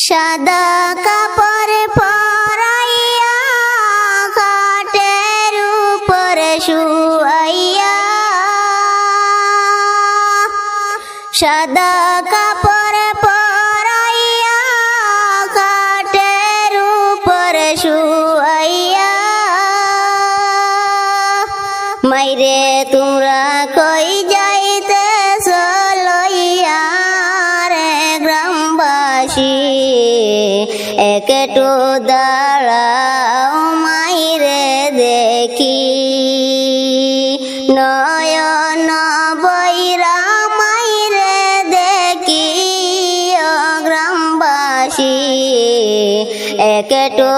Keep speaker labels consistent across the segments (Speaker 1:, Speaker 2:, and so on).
Speaker 1: সাদা কাপড়ে পর নয়ন বৈরা মাইরে দেখি গ্রামবাসী একটু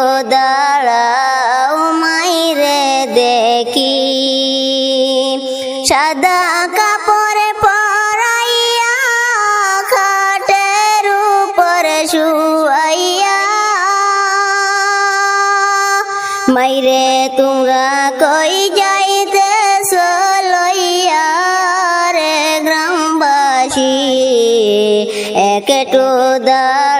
Speaker 1: કેટલું દા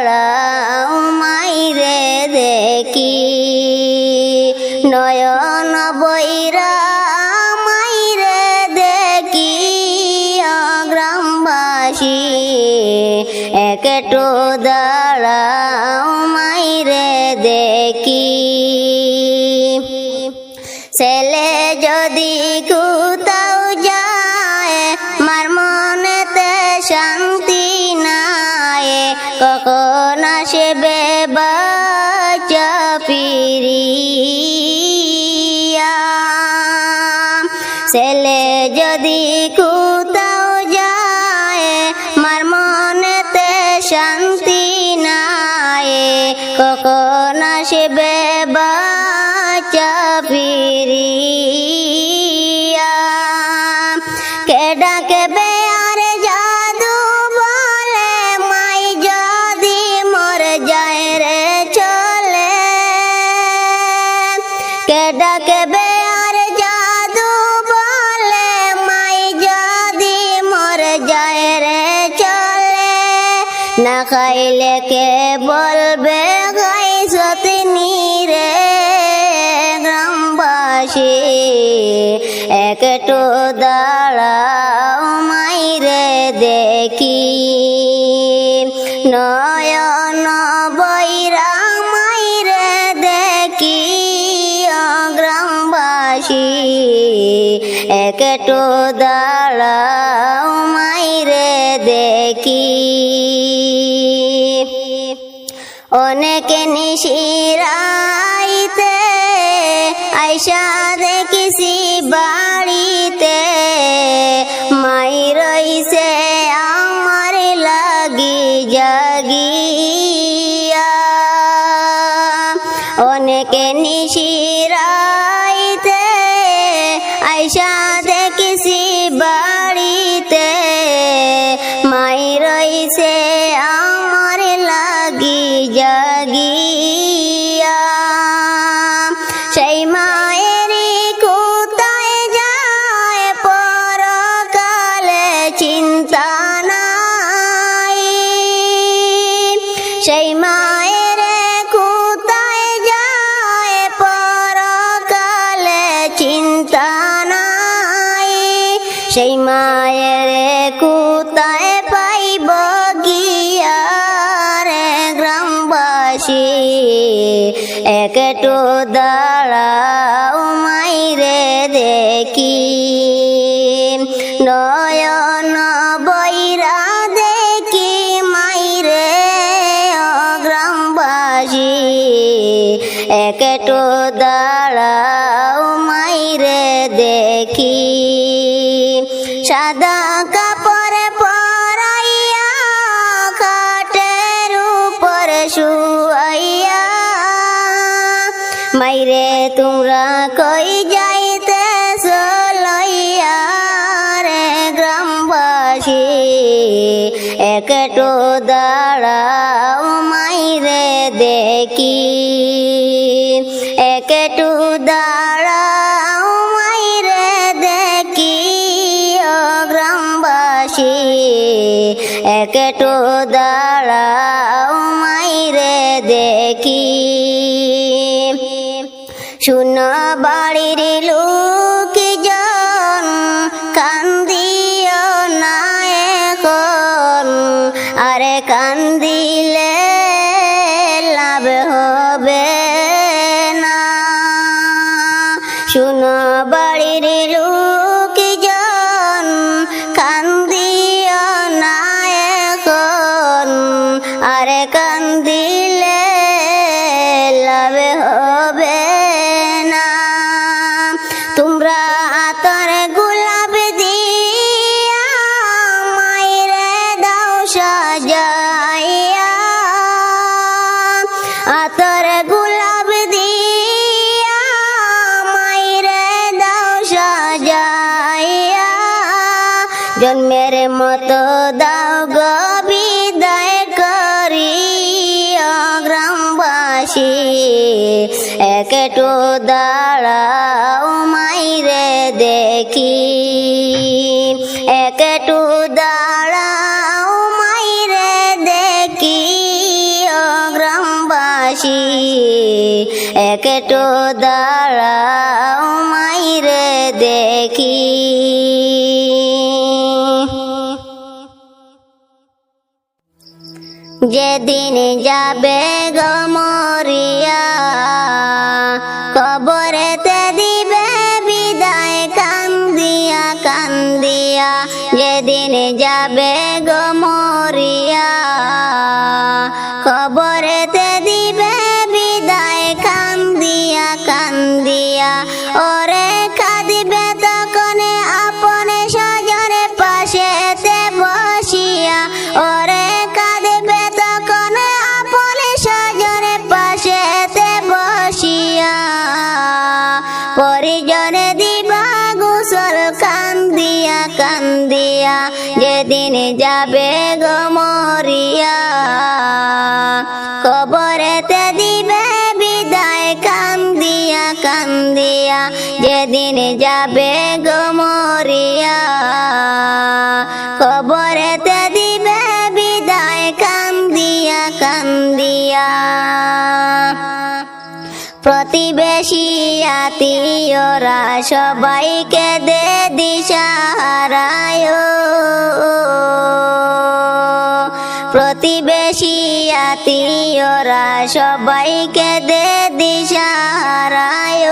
Speaker 1: ছেলে যদি কু না খাইলে কে বলবে গাই তিনি রে গ্রামবাসী? একটু দাঁড়া মাইরে দেখি। নয়ন বৈরা মাইরে দেখি গ্রামবাসী। একটু দাঁড়া রাইতে আয়শা কান্দিলে একটু দাঁড়াও মাইরে দেখি। একটু দাঁড়াও মাইরে দেখি, ও গ্রামবাসী। একটু দাঁড়াও মাইরে দেখি। যেদিন যাবে গমরিয়া কবরেতে দিবে বিদায় কান্দিয়া কান্দিয়া যেদিন যাবে গো কবরেতে কান্দিয়া যেদিন যাবে গমরিয়া কবরেতে দিবে বিদায় কান্দিয়া কান্দিয়া। প্রতিবেশী আত্মীয়রা সবাইকে দে দিশারায় প্রতিবেশী আত্মীয়রা সবাইকে দে দিশারায়।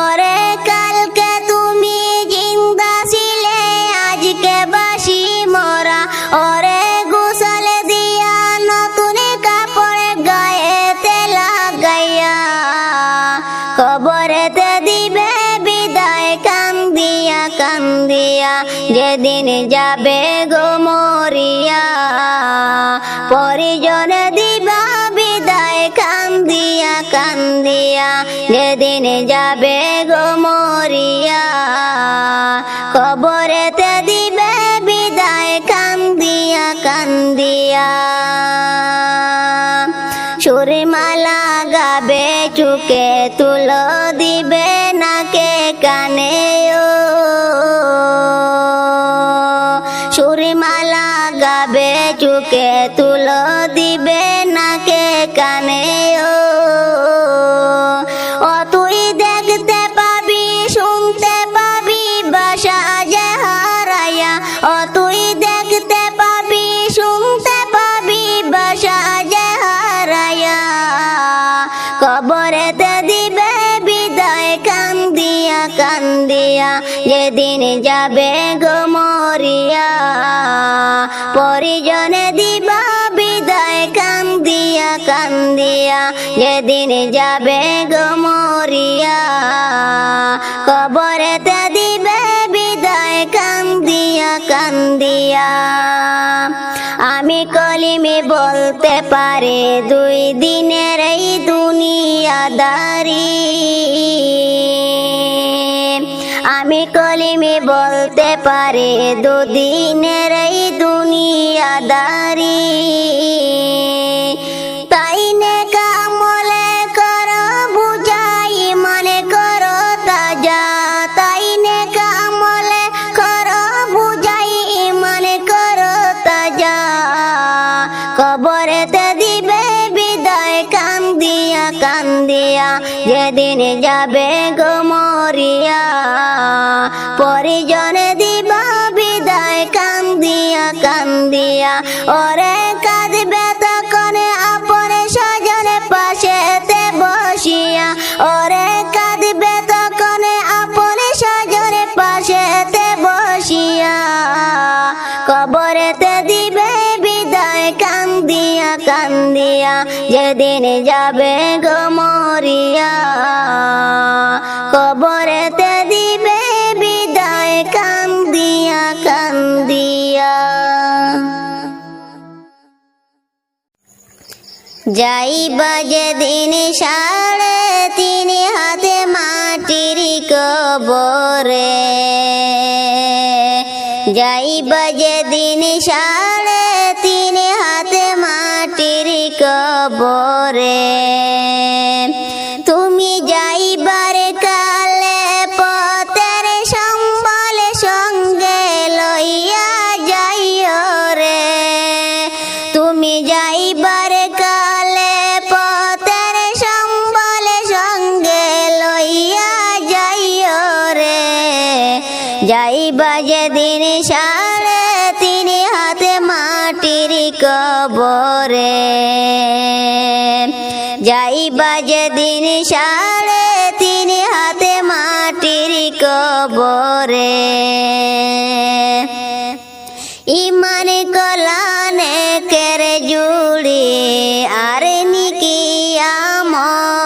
Speaker 1: ওরে কালকে তুমি জিন্দা ছিলে, আজকে বাসি মরা। ওরে গোসল দিয়া নতুন কাপড় গায়েতে লাগাইয়া, কবরেতে দিবে বিদায় কান্দিয়া কান্দিয়া। যেদিন যাবে গো মরিয়া পরিজন দিবা বিদায় কান্দিয়া কান্দিয়া, যেদিন যাবে গো মরিয়া, কবরেতে দিবে বিদায় কান্দিয়া কান্দিয়া। সুরমালা গাবে চুকে তুলো কান্দিয়া, যেদিন যাবে গো মরিয়া। পরিজনে দিবা বিদায় কান্দিয়া কান্দিয়া, যেদিন যাবে গো মরিয়া। কবরেতে দিবে বিদায় কান্দিয়া কান্দিয়া। আমি কলিমে বলতে পারে, দুই দিনের এই দুনিয়াদারি। আমি কলিমে বলতে পারে দুদিনের এই দুনিয়াদারি। পরিজনে দিব বিদায়, কান্দিয়া কান্দিয়া। ওরে কাঁদবে তখন আপন স্বজনে পাশেতে বসিয়া। ওরে কাঁদবে তখন আপন স্বজনে পাশেতে বসিয়া। কবরেতে দিবে বিদায়, কান্দিয়া কান্দিয়া। যেদিন যাবে গোমরিয়া কবরেতে কান্দিয়া যাইবা যেদিন সাড়ে তিন হাতে মাটির কবরে। যাইবা যেদিন সাড়ে তিন হাতে মাটির কবরে। যেদিন সাড়ে তিনি হাতে মাটির কবরে। ইমান কলানে কেরে জুড়ি আর নিকি আমল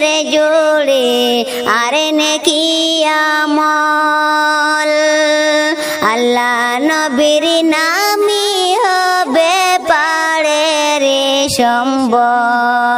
Speaker 1: কেরে জোড়ে আরে নেকি আমল। আল্লাহ নবীর নামি হবে পারে রে সম্বল।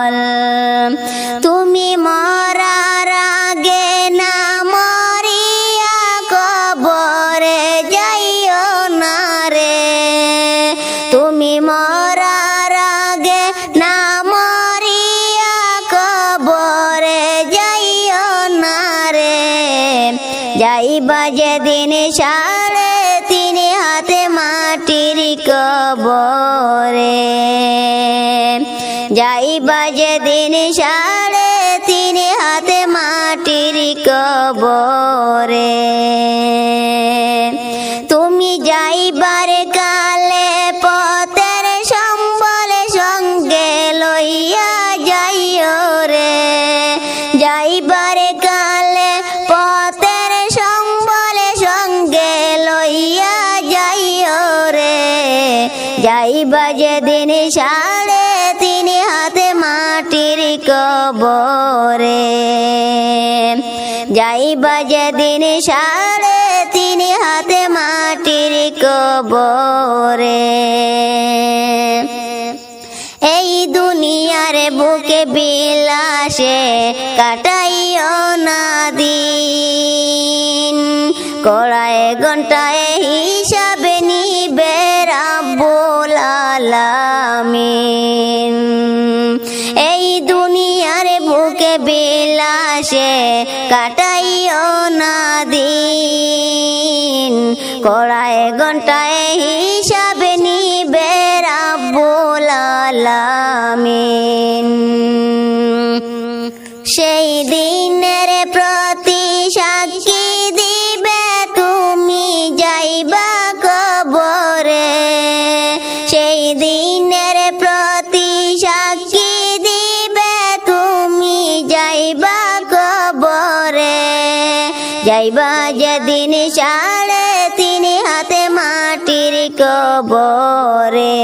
Speaker 1: যাইবা দিন সাড়ে তিন হাতে মাটির কবরে। মাটির কবরে। যাইবা যেদিন সাড়ে তিন হাতে মাটির কবরে। এই দুনিয়ার বুকে বিলাসে কাটাইও না দিন। কড়ায় ঘন্টায় হিসাবে নিবে রাব্বুল আলামিন। দুনিয়ার বুকে বিলাসে কাটাইও না দিন। কড়ায় ঘন্টায় হিসাবে নিবে রাব্বুল সেই দিনের প্রতি সাক্ষী যাইবা যেদিন সাড়ে তিন হাতে মাটির কবরে।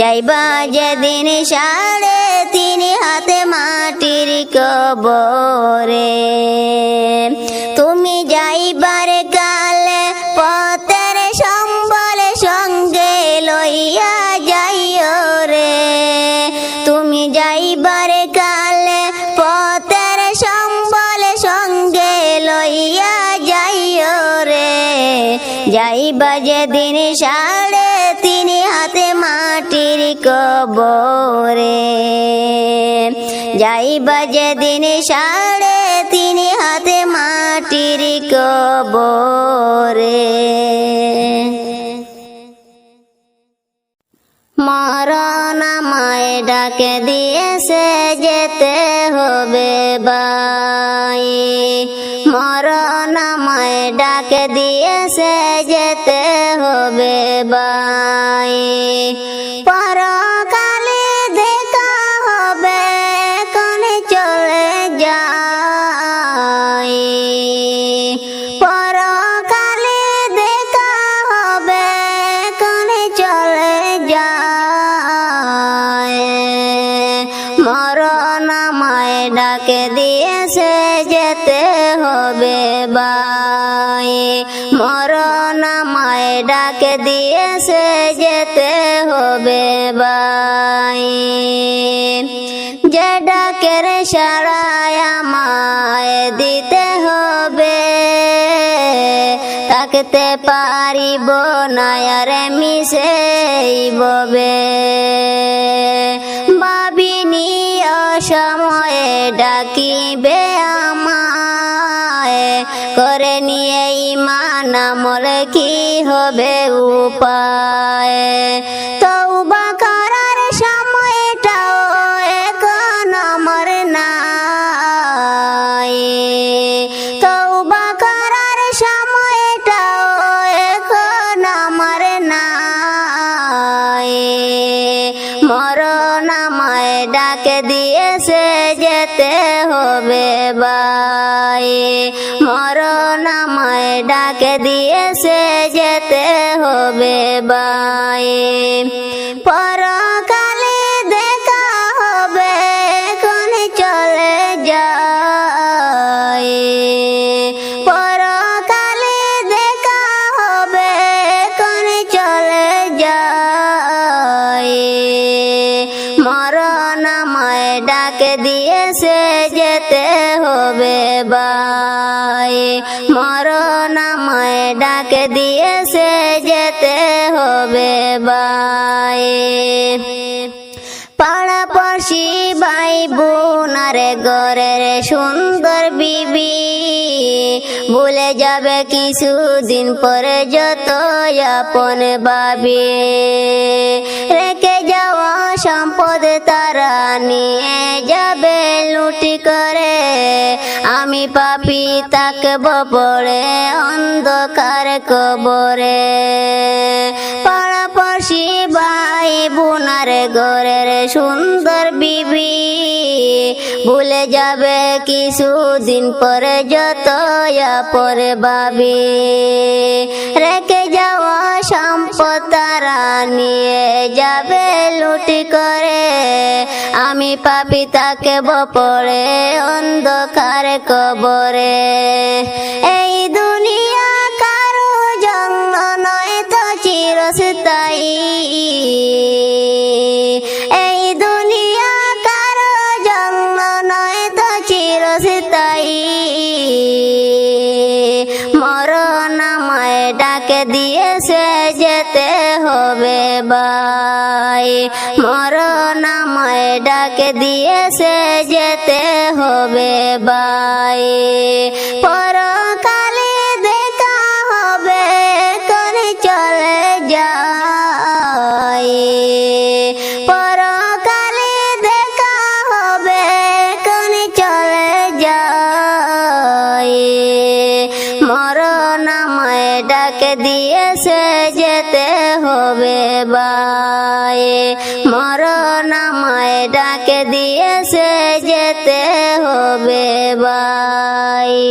Speaker 1: যাইবা যেদিন সাড়ে তিন হাতে মাটির কবরে। যাইবা যেদিন সাড়ে তিন হাতে মাটির কবরে। মরণ আমায় ডাকে দিয়েছে যেতে হবে বাই ডাকে দিয়েছে যেতে হবে বাই মরণ আমায় ডাকে দিয়েছে যেতে হবে বাই যে ডাকের সারায় আমায় দিতে হবে থাকতে পারিব না, আর মিশে ববে ভাবিনি সময়ে ডাকিবে আমায়। করে নিয়ে ইমান আমল কি হবে উপায়? যেতে হবে বাই ভাই বোনার গরের সুন্দর বিবি। ভুলে যাবে কিছুদিন পরে যত আপন ভাবি। রেখে যাওয়া সম্পদ তারা নিয়ে যাবে লুটি করে। আমি পাপি তাকব পড়ে অন্ধকার কবরে। পাড়াপড়শি ভাই বোনার ঘরের সুন্দর বিবি। ভুলে যাবে কিছুদিন পরে যত পরে বাবি রেখে নিয়ে যাবে লুটি করে। আমি পাপি তাকে বপরে, অন্ধকার কবরে। এই দুনিয়া কারও জন্য নয় তো চিরস্থায়ী। হবে মর নামায় ডাকে দিয়েছে যেতে হবে বাই মরণ